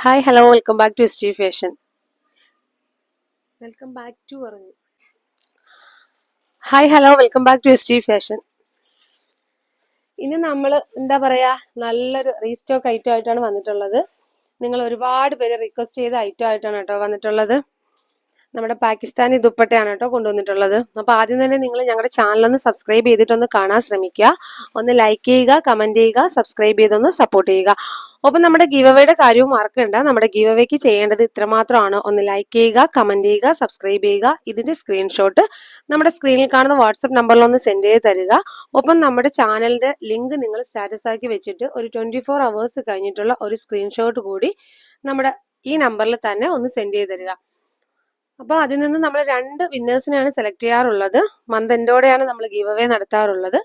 Hi hello welcome back to history fashion welcome back to പറഞ്ഞു hi hello welcome back to history fashion ഇന്ന് നമ്മൾ എന്താ പറയുക നല്ലൊരു റീസ്റ്റോക്ക് ഐറ്റം ആയിട്ടാണ് വന്നിട്ടുള്ളത്. നിങ്ങൾ ഒരുപാട് പേര് റിക്വസ്റ്റ് ചെയ്ത ഐറ്റം ആയിട്ടാണ് കേട്ടോ വന്നിട്ടുള്ളത്. നമ്മുടെ പാകിസ്ഥാനി ദുപ്പട്ടയാണ് കേട്ടോ കൊണ്ടുവന്നിട്ടുള്ളത്. അപ്പോൾ ആദ്യം തന്നെ നിങ്ങൾ ഞങ്ങളുടെ ചാനലൊന്ന് ഒന്ന് സബ്സ്ക്രൈബ് ചെയ്തിട്ടൊന്ന് കാണാൻ ശ്രമിക്കുക. ഒന്ന് ലൈക്ക് ചെയ്യുക കമന്റ് ചെയ്യുക സബ്സ്ക്രൈബ് ചെയ്തൊന്ന് സപ്പോർട്ട് ചെയ്യുക. ഒപ്പം നമ്മുടെ ഗീവ് അവയുടെ കാര്യവും മറക്കണ്ട. നമ്മുടെ ഗീവ് അവേക്ക് ചെയ്യേണ്ടത് ഇത്രമാത്രമാണ്. ഒന്ന് ലൈക്ക് ചെയ്യുക കമന്റ് ചെയ്യുക സബ്സ്ക്രൈബ് ചെയ്യുക. ഇതിന്റെ സ്ക്രീൻഷോട്ട് നമ്മുടെ സ്ക്രീനിൽ കാണുന്ന വാട്സപ്പ് നമ്പറിൽ ഒന്ന് സെൻഡ് ചെയ്ത് തരിക. ഒപ്പം നമ്മുടെ ചാനലിന്റെ ലിങ്ക് നിങ്ങൾ സ്റ്റാറ്റസ് ആക്കി വെച്ചിട്ട് ഒരു ട്വന്റി ഫോർ അവേഴ്സ് കഴിഞ്ഞിട്ടുള്ള ഒരു സ്ക്രീൻഷോട്ട് കൂടി നമ്മുടെ ഈ നമ്പറിൽ തന്നെ ഒന്ന് സെൻഡ് ചെയ്ത് തരിക. അപ്പോൾ അതിൽ നിന്ന് നമ്മൾ രണ്ട് വിന്നേഴ്സിനെയാണ് സെലക്ട് ചെയ്യാറുള്ളത്. മന്ത് എൻഡോടെയാണ് നമ്മൾ ഗീവ് അവേ നടത്താറുള്ളത്.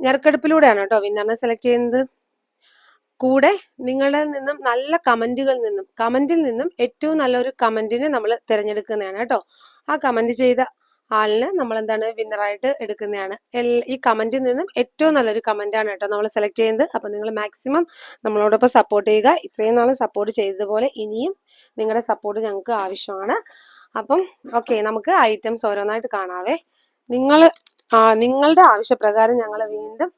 ഞെരക്കെടുപ്പിലൂടെയാണ് കേട്ടോ വിന്നറിനെ സെലക്ട് ചെയ്യുന്നത്. കൂടെ നിങ്ങളിൽ നിന്നും നല്ല കമന്റുകൾ നിന്നും കമന്റിൽ നിന്നും ഏറ്റവും നല്ലൊരു കമന്റിനെ നമ്മൾ തിരഞ്ഞെടുക്കുന്നതാണ് കേട്ടോ. ആ കമന്റ് ചെയ്ത ആളിനെ നമ്മൾ എന്താണ് വിന്നറായിട്ട് എടുക്കുന്നതാണ്. ഈ കമന്റിൽ നിന്നും ഏറ്റവും നല്ലൊരു കമന്റാണ് കേട്ടോ നമ്മൾ സെലക്ട് ചെയ്യുന്നത്. അപ്പൊ നിങ്ങൾ മാക്സിമം നമ്മളോടൊപ്പം സപ്പോർട്ട് ചെയ്യുക. ഇത്രയും നാൾ സപ്പോർട്ട് ചെയ്തതുപോലെ ഇനിയും നിങ്ങളുടെ സപ്പോർട്ട് ഞങ്ങൾക്ക് ആവശ്യമാണ്. അപ്പം ഓക്കെ നമുക്ക് ഐറ്റംസ് ഓരോന്നായിട്ട് കാണാവേ. നിങ്ങൾ നിങ്ങളുടെ ആവശ്യപ്രകാരം ഞങ്ങൾ വീണ്ടും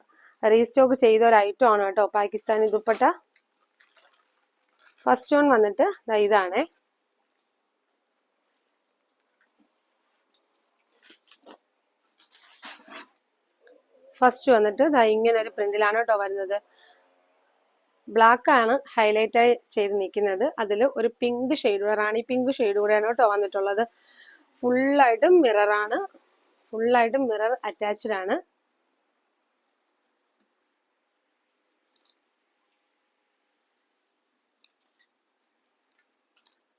റീസ്റ്റോക്ക് ചെയ്ത ഒരു ഐറ്റം ആണ് കേട്ടോ പാകിസ്ഥാനി ദുപ്പട്ട. ഫസ്റ്റ് വൺ വന്നിട്ട് ഇതാണേ. ഫസ്റ്റ് വന്നിട്ട് ദാ ഇങ്ങനെ ഒരു പ്രിന്റിലാണ് കേട്ടോ വരുന്നത്. ബ്ലാക്ക് ആണ് ഹൈലൈറ്റ് ആയി ചെയ്ത് നിൽക്കുന്നത്. അതിൽ ഒരു പിങ്ക് ഷെയ്ഡ് കൂടെ റാണി പിങ്ക് ഷെയ്ഡ് കൂടെയാണ് കേട്ടോ വന്നിട്ടുള്ളത്. ഫുള്ളായിട്ടും മിററാണ് ഫുള്ളായിട്ടും മിറർ അറ്റാച്ച്ഡ് ആണ്.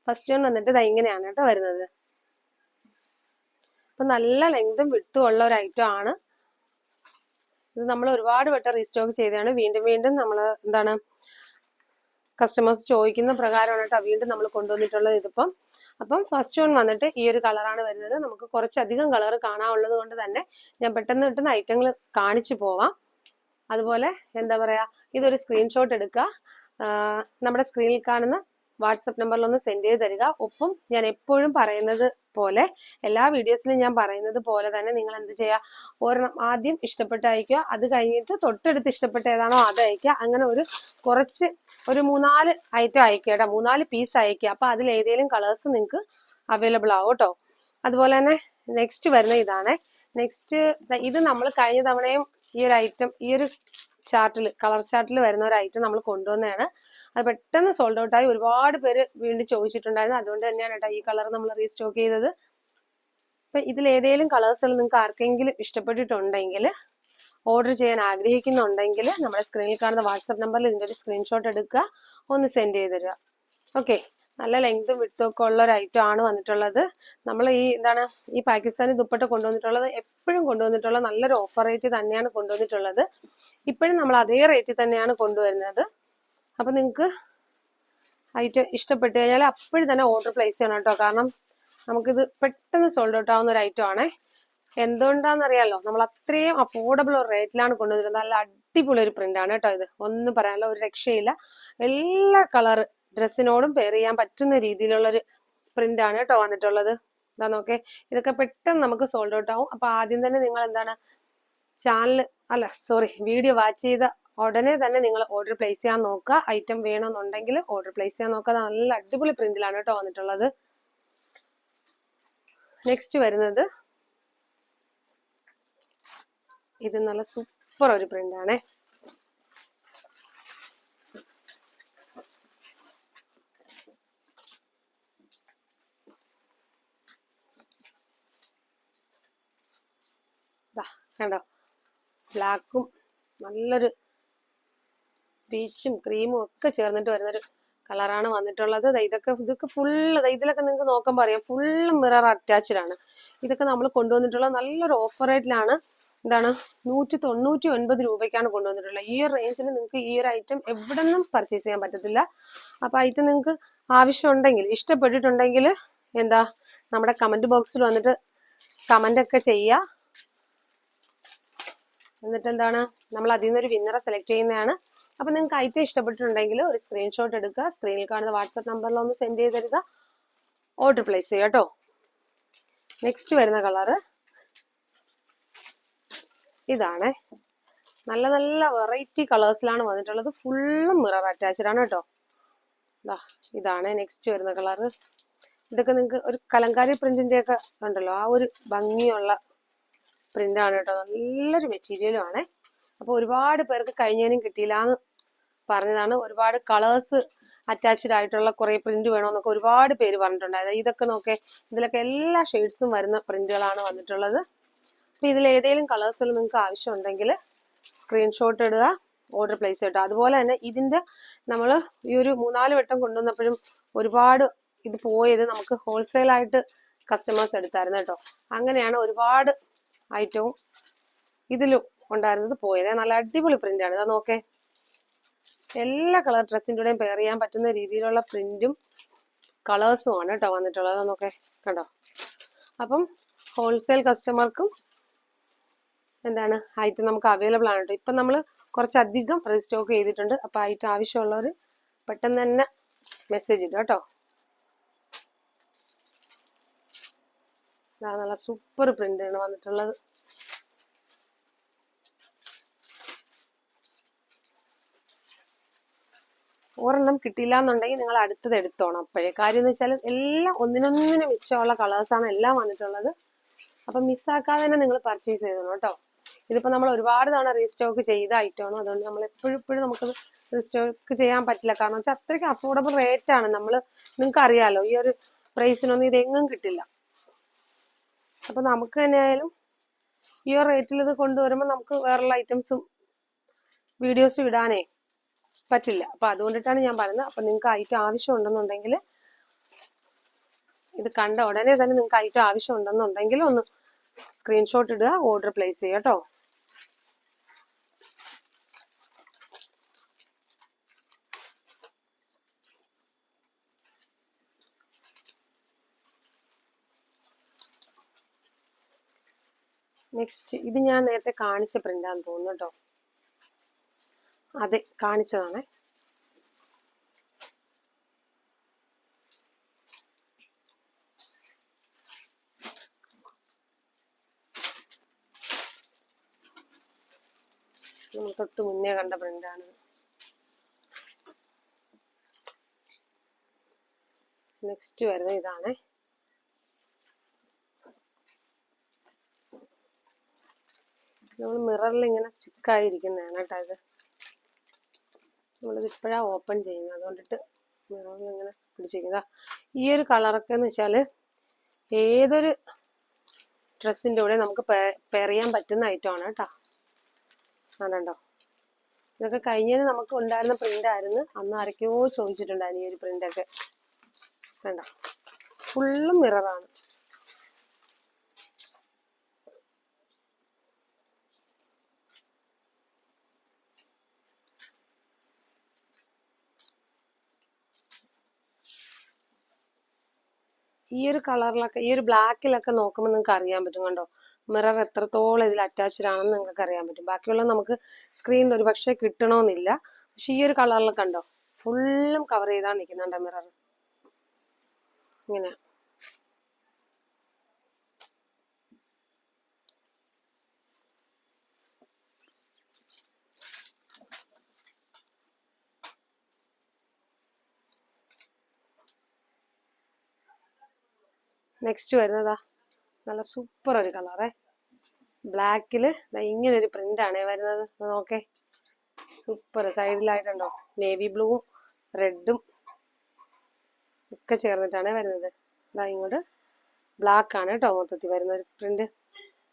ഫസ്റ്റ് യൂൺ വന്നിട്ട് ദാ ഇങ്ങനെയാണ് കേട്ടോ വരുന്നത്. അപ്പൊ നല്ല ലെങ്തും വിട്ടും ഉള്ള ഒരു ഐറ്റം ആണ്. ഇത് നമ്മൾ ഒരുപാട് വട്ടം റീസ്റ്റോക്ക് ചെയ്തതാണ്. വീണ്ടും വീണ്ടും നമ്മൾ എന്താണ് കസ്റ്റമേഴ്സ് ചോദിക്കുന്ന പ്രകാരമാണ് കേട്ടോ വീണ്ടും നമ്മൾ കൊണ്ടുവന്നിട്ടുള്ളത് ഇതിപ്പം. അപ്പം ഫസ്റ്റ് വൺ വന്നിട്ട് ഈ ഒരു കളറാണ് വരുന്നത്. നമുക്ക് കുറച്ചധികം കളർ കാണാനുള്ളത് കൊണ്ട് തന്നെ ഞാൻ പെട്ടെന്ന് കിട്ടുന്ന ഐറ്റങ്ങൾ കാണിച്ചു പോവാം. അതുപോലെ എന്താ പറയാ ഇതൊരു സ്ക്രീൻഷോട്ട് എടുക്കുക. നമ്മുടെ സ്ക്രീനിൽ കാണുന്ന വാട്സപ്പ് നമ്പറിലൊന്ന് സെൻഡ് ചെയ്ത് തരിക. ഒപ്പം ഞാൻ എപ്പോഴും പറയുന്നത് പോലെ എല്ലാ വീഡിയോസിലും ഞാൻ പറയുന്നത് പോലെ തന്നെ നിങ്ങൾ എന്ത് ചെയ്യുക? ഒരെണ്ണം ആദ്യം ഇഷ്ടപ്പെട്ട് അയക്കുക. അത് കഴിഞ്ഞിട്ട് തൊട്ടടുത്ത് ഇഷ്ടപ്പെട്ട ഏതാണോ അത് അയക്കുക. അങ്ങനെ ഒരു കുറച്ച് ഒരു മൂന്നാൽ ഐറ്റം അയക്കുക കേട്ടോ. മൂന്നാൽ പീസ് അയക്കുക. അപ്പൊ അതിൽ ഏതെങ്കിലും കളേഴ്സ് നിങ്ങൾക്ക് അവൈലബിൾ ആവും കേട്ടോ. അതുപോലെ തന്നെ നെക്സ്റ്റ് വരുന്ന ഇതാണ്. നെക്സ്റ്റ് ഇത് നമ്മൾ കഴിഞ്ഞ തവണയും ഈ ഒരു ഐറ്റം ഈ ഒരു ചാർട്ടിൽ കളർ ചാർട്ടിൽ വരുന്ന ഒരു ഐറ്റം നമ്മൾ കൊണ്ടുവന്നതാണ്. അത് പെട്ടെന്ന് സോൾഡ് ഔട്ട് ആയി ഒരുപാട് പേര് വീണ്ടും ചോദിച്ചിട്ടുണ്ടായിരുന്നു. അതുകൊണ്ട് തന്നെയാണ് കേട്ടോ ഈ കളർ നമ്മൾ റീസ്റ്റോക്ക് ചെയ്തത്. അപ്പൊ ഇതിൽ ഏതെങ്കിലും കളേഴ്സുകൾ നിങ്ങൾക്ക് ആർക്കെങ്കിലും ഇഷ്ടപ്പെട്ടിട്ടുണ്ടെങ്കിൽ ഓർഡർ ചെയ്യാൻ ആഗ്രഹിക്കുന്നുണ്ടെങ്കിൽ നമ്മുടെ സ്ക്രീനിൽ കാണുന്ന വാട്സപ്പ് നമ്പറിൽ ഇതിന്റെ ഒരു സ്ക്രീൻഷോട്ട് എടുക്കുക. ഒന്ന് സെൻഡ് ചെയ്ത് തരിക. ഓക്കെ നല്ല ലെങ്തും വിട്ടും ഒക്കെ ഉള്ള ഒരു ഐറ്റം ആണ് വന്നിട്ടുള്ളത്. നമ്മൾ ഈ എന്താണ് ഈ പാകിസ്ഥാനി ദുപ്പട്ട കൊണ്ടുവന്നിട്ടുള്ളത് എപ്പോഴും കൊണ്ടുവന്നിട്ടുള്ള നല്ലൊരു ഓഫർ റേറ്റ് തന്നെയാണ് കൊണ്ടുവന്നിട്ടുള്ളത്. ഇപ്പോഴും നമ്മൾ അതേ റേറ്റിൽ തന്നെയാണ് കൊണ്ടുവരുന്നത്. അപ്പം നിങ്ങൾക്ക് ഐറ്റം ഇഷ്ടപ്പെട്ട് കഴിഞ്ഞാൽ അപ്പോഴും തന്നെ ഓർഡർ പ്ലേസ് ചെയ്യണം കേട്ടോ. കാരണം നമുക്കിത് പെട്ടെന്ന് സോൾഡ് ഔട്ട് ആവുന്ന ഒരു ഐറ്റം ആണേ. എന്തുകൊണ്ടാണെന്നറിയാലോ? നമ്മൾ അത്രയും അഫോർഡബിൾ ഒരു റേറ്റിലാണ് കൊണ്ടുവരുന്നത് നല്ല അടിപൊളി ഒരു പ്രിന്റ് ആണ് കേട്ടോ ഇത്. ഒന്നും പറയാനുള്ള ഒരു രക്ഷയില്ല. എല്ലാ കളർ ഡ്രസ്സിനോടും പെയർ ചെയ്യാൻ പറ്റുന്ന രീതിയിലുള്ള ഒരു പ്രിന്റ് ആണ് കേട്ടോ വന്നിട്ടുള്ളത്. എന്താ നോക്കേ. ഇതൊക്കെ പെട്ടെന്ന് നമുക്ക് സോൾഡ് ഔട്ട് ആവും. അപ്പൊ ആദ്യം തന്നെ നിങ്ങൾ എന്താണ്? ചാനൽ അല്ല സോറി വീഡിയോ വാച്ച് ചെയ്ത ഉടനെ തന്നെ നിങ്ങൾ ഓർഡർ പ്ലേസ് ചെയ്യാൻ നോക്കുക. ഐറ്റം വേണമെന്നുണ്ടെങ്കിൽ ഓർഡർ പ്ലേസ് ചെയ്യാൻ നോക്കുക. നല്ല അടിപൊളി പ്രിന്റിലാണ് കേട്ടോ വന്നിട്ടുള്ളത്. നെക്സ്റ്റ് വരുന്നത് ഇത് നല്ല സൂപ്പർ ഒരു പ്രിന്റ് ആണേ ദാ കണ്ടോ ബ്ലാക്കും നല്ലൊരു ബീച്ചും ക്രീമും ഒക്കെ ചേർന്നിട്ട് വരുന്നൊരു കളറാണ് വന്നിട്ടുള്ളത്. ഇതൊക്കെ ഇതൊക്കെ ഫുള്ള് ഇതിലൊക്കെ നിങ്ങൾക്ക് നോക്കുമ്പോൾ അറിയാം ഫുള്ള് മിറർ അറ്റാച്ച്ഡ് ആണ്. ഇതൊക്കെ നമ്മൾ കൊണ്ടുവന്നിട്ടുള്ള നല്ലൊരു ഓഫർ റേറ്റിലാണ് എന്താണ്? നൂറ്റി തൊണ്ണൂറ്റി ഒൻപത് രൂപയ്ക്കാണ് കൊണ്ടുവന്നിട്ടുള്ളത്. ഈ റേഞ്ചിൽ നിങ്ങൾക്ക് ഈ ഒരു ഐറ്റം എവിടെ നിന്നും പർച്ചേസ് ചെയ്യാൻ പറ്റത്തില്ല. അപ്പോൾ ഐറ്റം നിങ്ങൾക്ക് ആവശ്യമുണ്ടെങ്കിൽ ഇഷ്ടപ്പെട്ടിട്ടുണ്ടെങ്കിൽ എന്താ? നമ്മുടെ കമന്റ് ബോക്സിൽ വന്നിട്ട് കമന്റ് ഒക്കെ ചെയ്യുക. എന്നിട്ട് എന്താണ് നമ്മൾ അതിൽ നിന്നൊരു വിന്നറെ സെലക്ട് ചെയ്യുന്നതാണ്. അപ്പൊ നിങ്ങൾക്ക് ഐറ്റം ഇഷ്ടപ്പെട്ടിട്ടുണ്ടെങ്കിൽ ഒരു സ്ക്രീൻഷോട്ട് എടുക്കുക. സ്ക്രീനിൽ കാണുന്ന വാട്സപ്പ് നമ്പറിൽ ഒന്ന് സെൻഡ് ചെയ്ത് തരിക ഓർഡർ പ്ലേസ് ചെയ്യുക കേട്ടോ. നെക്സ്റ്റ് വരുന്ന കളറ് ഇതാണേ. നല്ല നല്ല വെറൈറ്റി കളേഴ്സിലാണ് വന്നിട്ടുള്ളത്. ഫുള്ളും മിറർ അറ്റാച്ച്ഡ് ആണ് കേട്ടോ. ഇതാണ് നെക്സ്റ്റ് വരുന്ന കളറ് ഇതൊക്കെ നിങ്ങൾക്ക് ഒരു കലങ്കാരി പ്രിന്റിന്റെ ഒക്കെ ഉണ്ടല്ലോ. ആ ഒരു ഭംഗിയുള്ള പ്രിന്റ് ആണ് കേട്ടോ. നല്ലൊരു മെറ്റീരിയലും ആണ്. അപ്പൊ ഒരുപാട് പേർക്ക് കഴിഞ്ഞതിനും കിട്ടിയില്ല എന്ന് പറഞ്ഞതാണ്. ഒരുപാട് കളേഴ്സ് അറ്റാച്ച്ഡ് ആയിട്ടുള്ള കുറെ പ്രിന്റ് വേണമെന്നൊക്കെ ഒരുപാട് പേര് പറഞ്ഞിട്ടുണ്ടായത് ഇതൊക്കെ നോക്കെ ഇതിലൊക്കെ എല്ലാ ഷെയ്ഡ്സും വരുന്ന പ്രിന്റുകളാണ് വന്നിട്ടുള്ളത്. അപ്പൊ ഇതിൽ ഏതെങ്കിലും കളേഴ്സുകൾ നിങ്ങൾക്ക് ആവശ്യമുണ്ടെങ്കിൽ സ്ക്രീൻഷോട്ട് ഇടുക ഓർഡർ പ്ലേസ് ചെയ്യട്ടോ അതുപോലെ തന്നെ ഇതിന്റെ നമ്മൾ ഈ ഒരു മൂന്നാൽ വട്ടം കൊണ്ടുവന്നപ്പോഴും ഒരുപാട് ഇത് പോയത് നമുക്ക് ഹോൾസെയിൽ ആയിട്ട് കസ്റ്റമേഴ്സ് എടുത്തായിരുന്നു കേട്ടോ. അങ്ങനെയാണ് ഒരുപാട് ഐറ്റവും ഇതിലും ഉണ്ടായിരുന്നത് പോയത്. നല്ല അടിപൊളി പ്രിന്റ് ആണ്. ഇതാ നോക്കേ. എല്ലാ കളർ ഡ്രസ്സിന്റെ കൂടെയും പെയർ ചെയ്യാൻ പറ്റുന്ന രീതിയിലുള്ള പ്രിന്റും കളേഴ്സും ആണ് കേട്ടോ വന്നിട്ടുള്ളത്. നോക്കേ. കണ്ടോ? അപ്പം ഹോൾസെയിൽ കസ്റ്റമർക്കും എന്താണ്? ഐറ്റം നമുക്ക് അവൈലബിൾ ആണ് കേട്ടോ ഇപ്പം നമ്മൾ കുറച്ചധികം റീസ്റ്റോക്ക് ചെയ്തിട്ടുണ്ട്. അപ്പോൾ ഐറ്റം ആവശ്യമുള്ളവർ പെട്ടെന്ന് തന്നെ മെസ്സേജ് ഇടുക കേട്ടോ നല്ല സൂപ്പർ പ്രിന്റ് ആണ് വന്നിട്ടുള്ളത്. ഒരെണ്ണം കിട്ടിയില്ല എന്നുണ്ടെങ്കിൽ നിങ്ങൾ അടുത്തത് എടുത്തോണം അപ്പോഴേ. കാര്യം എന്ന് വെച്ചാൽ എല്ലാം ഒന്നിനൊന്നിന് മിച്ചമുള്ള കളേഴ്സാണ് എല്ലാം വന്നിട്ടുള്ളത്. അപ്പം മിസ്സാക്കാതെ തന്നെ നിങ്ങൾ പർച്ചേസ് ചെയ്തോണം കേട്ടോ. ഇതിപ്പോൾ നമ്മൾ ഒരുപാട് തവണ റീസ്റ്റോക്ക് ചെയ്ത ഐറ്റമാണ് അതുകൊണ്ട് നമ്മൾ എപ്പോഴും ഇപ്പോഴും നമുക്ക് റീസ്റ്റോക്ക് ചെയ്യാൻ പറ്റില്ല. കാരണം വെച്ചാൽ അത്രയ്ക്ക് അഫോർഡബിൾ റേറ്റ് ആണ്. നമ്മൾ നിങ്ങൾക്ക് അറിയാലോ ഈ ഒരു പ്രൈസിനൊന്നും ഇതെങ്ങും കിട്ടില്ല. അപ്പൊ നമുക്ക് തന്നെ ആയാലും ഈ ഒരു റേറ്റിൽ ഇത് കൊണ്ടുവരുമ്പോൾ നമുക്ക് വേറെയുള്ള ഐറ്റംസും വീഡിയോസും ഇടാനേ പറ്റില്ല. അപ്പൊ അതുകൊണ്ടിട്ടാണ് ഞാൻ പറയുന്നത്. അപ്പൊ നിങ്ങൾക്ക് ഐറ്റം ആവശ്യം ഉണ്ടെന്നുണ്ടെങ്കിൽ ഇത് കണ്ട ഉടനെ തന്നെ നിങ്ങൾക്ക് ഐറ്റം ആവശ്യം ഉണ്ടെന്നുണ്ടെങ്കിൽ ഒന്ന് സ്ക്രീൻഷോട്ട് ഇടുക ഓർഡർ പ്ലേസ് ചെയ്യുക കേട്ടോ നെക്സ്റ്റ് ഇത് ഞാൻ നേരത്തെ കാണിച്ച പ്രിന്റാന്ന് തോന്നുന്നു കേട്ടോ അതെ കാണിച്ചതാണ്. നമ്മൾ തൊട്ട് മുന്നേ കണ്ട പ്രിന്റാണ് നെക്സ്റ്റ് വരുന്നത് ഇതാണ്. നമ്മൾ മിററിൽ ഇങ്ങനെ സ്റ്റിക്ക് ആയിരിക്കുന്നതാണ് കേട്ടോ ഇത്. നമ്മളിത് ഇപ്പോഴാണ് ഓപ്പൺ ചെയ്യുന്നത്. അതുകൊണ്ടിട്ട് മിററിൽ ഇങ്ങനെ പിടിച്ചിരിക്കുന്നതാ ഈ ഒരു കളറൊക്കെ എന്ന് വെച്ചാൽ ഏതൊരു ഡ്രസ്സിന്റെ കൂടെ നമുക്ക് പെറിയാൻ പറ്റുന്ന ഐറ്റമാണ് കേട്ടോ. ആണോ ഇതൊക്കെ കഴിഞ്ഞതിന് നമുക്ക് ഉണ്ടായിരുന്ന പ്രിന്റ് ആയിരുന്നു. അന്ന് ആരൊക്കെയോ ചോദിച്ചിട്ടുണ്ടായിരുന്നു ഈ ഒരു പ്രിന്റ് ഒക്കെ. വേണ്ട ഫുള്ളും മിററാണ് ഈ ഒരു കളറിലൊക്കെ ഈ ഒരു ബ്ലാക്കിലൊക്കെ നോക്കുമ്പോൾ നിങ്ങൾക്ക് അറിയാൻ പറ്റും കണ്ടോ? മിറർ എത്രത്തോളം ഇതിൽ അറ്റാച്ച്ഡ് ആണെന്ന് നിങ്ങൾക്ക് അറിയാൻ പറ്റും. ബാക്കിയുള്ള നമുക്ക് സ്ക്രീനിൽ ഒരു പക്ഷേ കിട്ടണമെന്നില്ല പക്ഷെ ഈ ഒരു കളറിലൊക്കെ കണ്ടോ? ഫുള്ളും കവർ ചെയ്താൽ നിൽക്കുന്നുണ്ട് മിറർ. ഇങ്ങനെ. നെക്സ്റ്റ് വരുന്നതാ. നല്ല സൂപ്പർ ഒരു കളറേ. ബ്ലാക്കിൽ ഇങ്ങനെ ഒരു പ്രിന്റ് ആണ് വരുന്നത് നോക്കേ. സൂപ്പർ സൈഡിലായിട്ടുണ്ടോ? നേവി ബ്ലൂവും റെഡും ഒക്കെ ചേർന്നിട്ടാണ് വരുന്നത്. ഇതാ ഇങ്ങോട്ട് ബ്ലാക്ക് ആണ് കേട്ടോ മൊത്തത്തിൽ വരുന്ന ഒരു പ്രിന്റ്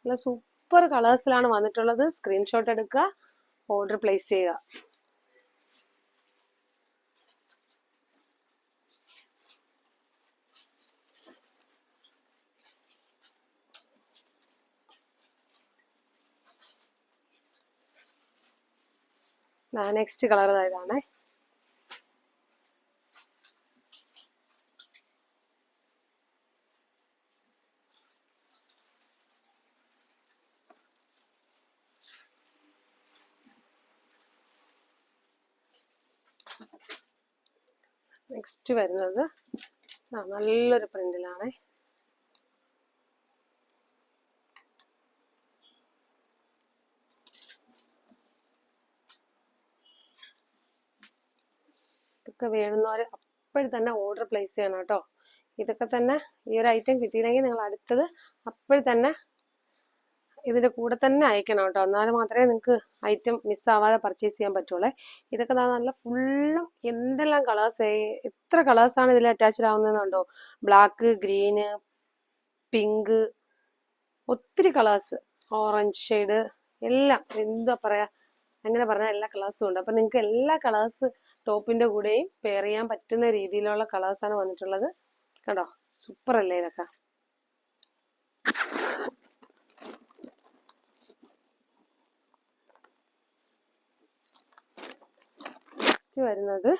നല്ല സൂപ്പർ കളേഴ്സിലാണ് വന്നിട്ടുള്ളത്. സ്ക്രീൻഷോട്ട് എടുക്കുക ഓർഡർ പ്ലേസ് ചെയ്യുക. നെക്സ്റ്റ് കളർ ഇതാണേ. നെക്സ്റ്റ് വരുന്നത്. നല്ലൊരു പ്രിന്റിലാണേ ഇതൊക്കെ വേണമെന്നവർ അപ്പോഴും തന്നെ ഓർഡർ പ്ലേസ് ചെയ്യണം കേട്ടോ. ഇതൊക്കെ തന്നെ ഈ ഒരു ഐറ്റം കിട്ടിയില്ലെങ്കിൽ നിങ്ങൾ അടുത്തത് അപ്പോഴും തന്നെ ഇതിന്റെ കൂടെ തന്നെ അയക്കണം കേട്ടോ. എന്നാൽ മാത്രമേ നിങ്ങൾക്ക് ഐറ്റം മിസ്സാവാതെ പർച്ചേസ് ചെയ്യാൻ പറ്റുള്ളൂ. ഇതൊക്കെ നല്ല ഫുള്ളും എന്തെല്ലാം കളേഴ്സ് എത്ര കളേഴ്സാണ് ഇതിൽ അറ്റാച്ച്ഡ് ആവുന്നതെന്നുണ്ടോ ബ്ലാക്ക് ഗ്രീന് പിങ്ക് ഒത്തിരി കളേഴ്സ് ഓറഞ്ച് ഷെയ്ഡ് എല്ലാം. എന്താ പറയാ? അങ്ങനെ പറഞ്ഞാൽ എല്ലാ കളേഴ്സും ഉണ്ട്. അപ്പൊ നിങ്ങൾക്ക് എല്ലാ കളേഴ്സ് ടോപ്പിന്റെ കൂടെയും പെയർ ചെയ്യാൻ പറ്റുന്ന രീതിയിലുള്ള കളേഴ്സാണ് വന്നിട്ടുള്ളത്. കണ്ടോ? സൂപ്പർ അല്ലേ ഇതൊക്കെ? നെക്സ്റ്റ് വരുന്നത്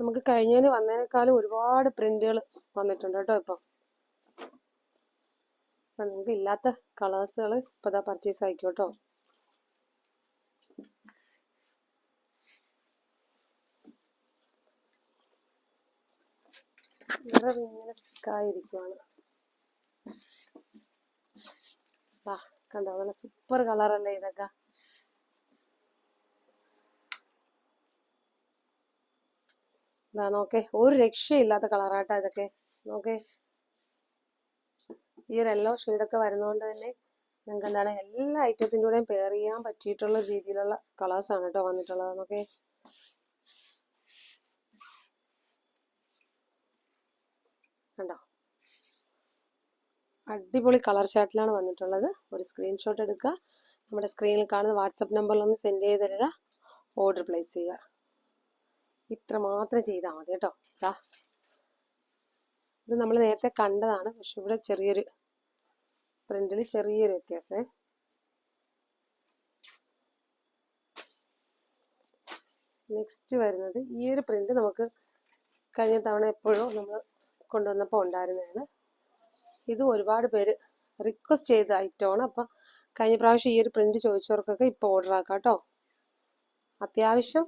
നമുക്ക് കഴിഞ്ഞതിന് വന്നതിനേക്കാളും ഒരുപാട് പ്രിന്റുകൾ വന്നിട്ടുണ്ട് കേട്ടോ ഇപ്പം. നിങ്ങൾക്ക് ഇല്ലാത്ത കളേഴ്സുകൾ ഇപ്പോൾ ഇതാ പർച്ചേസ് ആയിക്കോട്ടോ. വേറെ ഇങ്ങനെ സ്റ്റിക്കായിരിക്കുവാണ് ആ കണ്ടോ നല്ല സൂപ്പർ കളറല്ലേ ഇതൊക്കെ? ഇതാ നോക്കേ ഒരു രക്ഷയില്ലാത്ത കളറാട്ടോ ഇതൊക്കെ. നോക്കേ ഈ ഒരു യെല്ലോ ഷെയ്ഡൊക്കെ വരുന്നതുകൊണ്ട് തന്നെ നിങ്ങൾക്ക് എന്താണ് എല്ലാ ഐറ്റത്തിന്റെ കൂടെയും പെയർ ചെയ്യാൻ പറ്റിയിട്ടുള്ള രീതിയിലുള്ള കളേഴ്സാണ് കേട്ടോ വന്നിട്ടുള്ളത്. നമുക്ക് കണ്ടോ? അടിപൊളി കളർ ചാർട്ടിലാണ് വന്നിട്ടുള്ളത്. ഒരു സ്ക്രീൻഷോട്ട് എടുക്കുക. നമ്മുടെ സ്ക്രീനിൽ കാണുന്ന വാട്സപ്പ് നമ്പറിലൊന്ന് സെൻഡ് ചെയ്ത് തരിക ഓർഡർ പ്ലേസ് ചെയ്യുക. ഇത്ര മാത്രം ചെയ്താൽ മതി കേട്ടോ. ഇത് നമ്മൾ നേരത്തെ കണ്ടതാണ്. പക്ഷെ ഇവിടെ ചെറിയൊരു പ്രിന്റിൽ ചെറിയൊരു വ്യത്യാസമേ. നെക്സ്റ്റ് വരുന്നത് ഈ ഒരു പ്രിന്റ് നമുക്ക് കഴിഞ്ഞ തവണ എപ്പോഴും നമ്മൾ കൊണ്ടുവന്നപ്പോൾ ഉണ്ടായിരുന്നതാണ്. ഇത് ഒരുപാട് പേര് റിക്വസ്റ്റ് ചെയ്ത ഐറ്റമാണ് അപ്പം കഴിഞ്ഞ പ്രാവശ്യം ഈ ഒരു പ്രിന്റ് ചോദിച്ചവർക്കൊക്കെ ഇപ്പോൾ ഓർഡർ ആക്കാം കേട്ടോ. അത്യാവശ്യം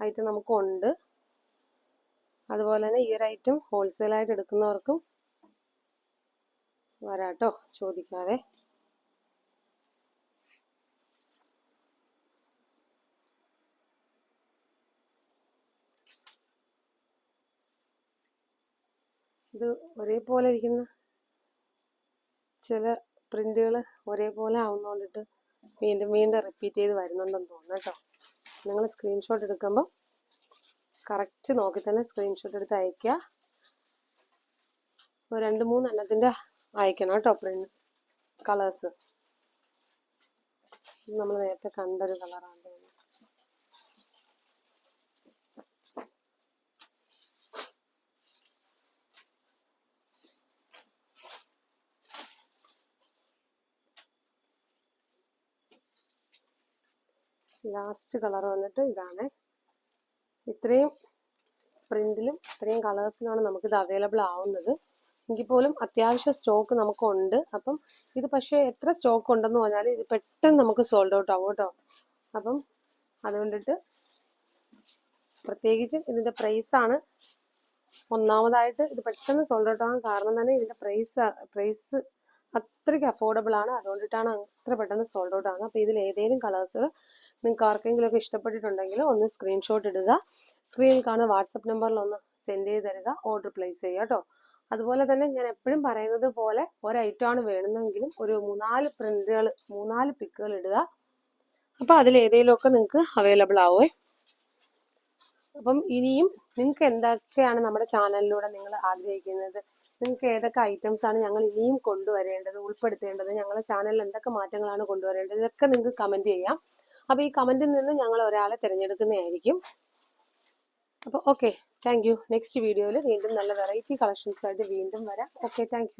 ഐറ്റം നമുക്കുണ്ട്. അതുപോലെ തന്നെ ഈ ഒരു ഐറ്റം ഹോൾസെയിലായിട്ട് എടുക്കുന്നവർക്കും വരാട്ടോ ചോദിക്കാതെ ഇത് ഒരേപോലെ ഇരിക്കുന്ന ചില പ്രിന്റുകൾ ഒരേപോലെ ആവുന്നതുകൊണ്ടിട്ട് വീണ്ടും വീണ്ടും റിപ്പീറ്റ് ചെയ്ത് വരുന്നുണ്ടെന്ന് തോന്നുന്നു കേട്ടോ. നിങ്ങൾ സ്ക്രീൻഷോട്ട് എടുക്കുമ്പോൾ കറക്റ്റ് നോക്കി തന്നെ സ്ക്രീൻഷോട്ട് എടുത്ത് അയക്കുക ഒരു രണ്ട് മൂന്നെണ്ണത്തിന്റെ അയക്കണം കേട്ടോ പ്രിന്റ് കളേഴ്സ് നമ്മൾ നേരത്തെ കണ്ടൊരു കളറാണ് ലാസ്റ്റ് കളർ വന്നിട്ട് ഇതാണ് ഇത്രയും പ്രിന്റിലും ഇത്രയും നമുക്ക് നമുക്കിത് അവൈലബിൾ ആവുന്നത്. എങ്കിൽ പോലും അത്യാവശ്യം സ്റ്റോക്ക് നമുക്കുണ്ട്. അപ്പം ഇത് പക്ഷേ എത്ര സ്റ്റോക്ക് ഉണ്ടെന്ന് പറഞ്ഞാൽ ഇത് പെട്ടെന്ന് നമുക്ക് സോൾഡ് ഔട്ട് ആവും കേട്ടോ. അപ്പം അതുകൊണ്ടിട്ട് പ്രത്യേകിച്ചും ഇതിന്റെ പ്രൈസാണ് ഒന്നാമതായിട്ട് ഇത് പെട്ടെന്ന് സോൾഡ് ഔട്ട് ആകാൻ കാരണം തന്നെ ഇതിന്റെ പ്രൈസ് പ്രൈസ് അത്രയ്ക്ക് അഫോർഡബിൾ ആണ്. അതുകൊണ്ടിട്ടാണ് അത്ര പെട്ടെന്ന് സോൾഡ് ഔട്ട് ആകുന്നത് അപ്പോൾ ഇതിൽ ഏതെങ്കിലും കളേഴ്സ് നിങ്ങൾക്ക് ആർക്കെങ്കിലുമൊക്കെ ഇഷ്ടപ്പെട്ടിട്ടുണ്ടെങ്കിൽ ഒന്ന് സ്ക്രീൻഷോട്ട് ഇടുക. സ്ക്രീനിൽ കാണുന്ന വാട്സപ്പ് നമ്പറിൽ ഒന്ന് സെൻഡ് ചെയ്ത് തരിക ഓർഡർ പ്ലേസ് ചെയ്യുക കേട്ടോ അതുപോലെ തന്നെ ഞാൻ എപ്പോഴും പറയുന്നത് പോലെ ഒരു ഐറ്റമാണ് വേണമെന്നെങ്കിലും ഒരു മൂന്നാൽ പ്രിന്റുകൾ മൂന്നാൽ പിക്കുകൾ ഇടുക. അപ്പോൾ അതിൽ ഏതെങ്കിലുമൊക്കെ നിങ്ങൾക്ക് അവൈലബിൾ ആവുമേ അപ്പം ഇനിയും നിങ്ങൾക്ക് എന്തൊക്കെയാണ് നമ്മുടെ ചാനലിലൂടെ നിങ്ങൾ ആഗ്രഹിക്കുന്നത്? നിങ്ങൾക്ക് ഏതൊക്കെ ഐറ്റംസ് ആണ് ഞങ്ങൾ ഇനിയും കൊണ്ടുവരേണ്ടത് ഉൾപ്പെടുത്തേണ്ടത് ഞങ്ങളുടെ ചാനലിൽ എന്തൊക്കെ മാറ്റങ്ങളാണ് കൊണ്ടുവരേണ്ടത് ഇതൊക്കെ നിങ്ങൾക്ക് കമന്റ് ചെയ്യാം. അപ്പോൾ ഈ കമന്റിൽ നിന്ന് ഞങ്ങൾ ഒരാളെ തിരഞ്ഞെടുക്കുന്നതായിരിക്കും. അപ്പോൾ ഓക്കെ താങ്ക് യു നെക്സ്റ്റ് വീഡിയോയിൽ വീണ്ടും നല്ല വെറൈറ്റി കളക്ഷൻസ് ആയിട്ട് വീണ്ടും വരാം. Okay thank